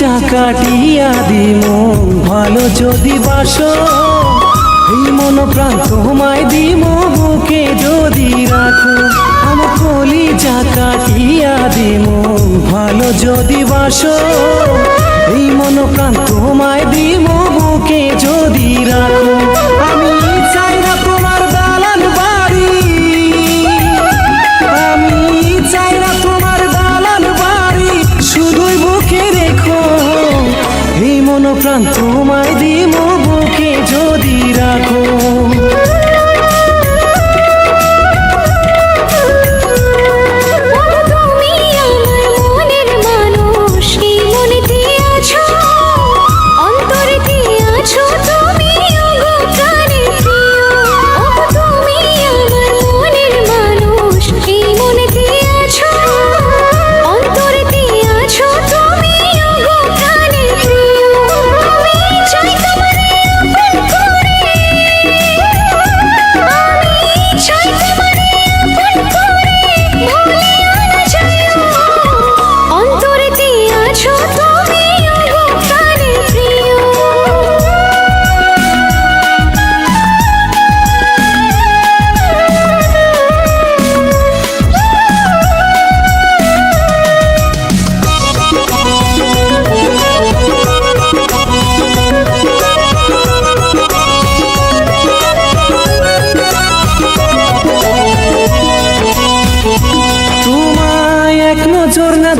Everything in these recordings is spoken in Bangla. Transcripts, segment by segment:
চা কাটিয়া দিম ভালো যদি বাসো এই মন প্রাণ তোমায় দিম বুকে রাখো আমার কলি চা কাটিয়া দিম। ভালো যদি বাসো, এই মন প্রাণ তোমায় দিম বুকে যদি রাখো। আমি চাই না তোমার দালান বাড়ি। আমি চাই না তোমার দালান বাড়ি। শুধুই বুকে রেখো। এই মন প্রাণ তোমায় দিম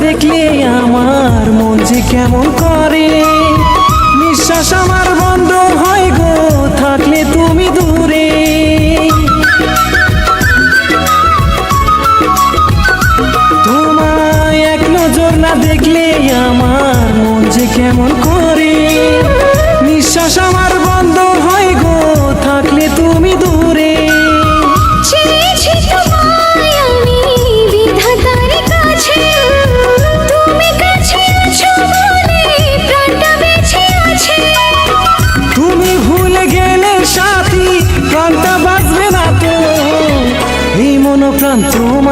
দেখলে আমার মন যে কেমন করে? নিঃশ্বাস আমার বন্ধ হয় গো, থাকলে তুমি দূরে। তোমায় এক নজর না দেখলে আমার মন যে কেমন come through my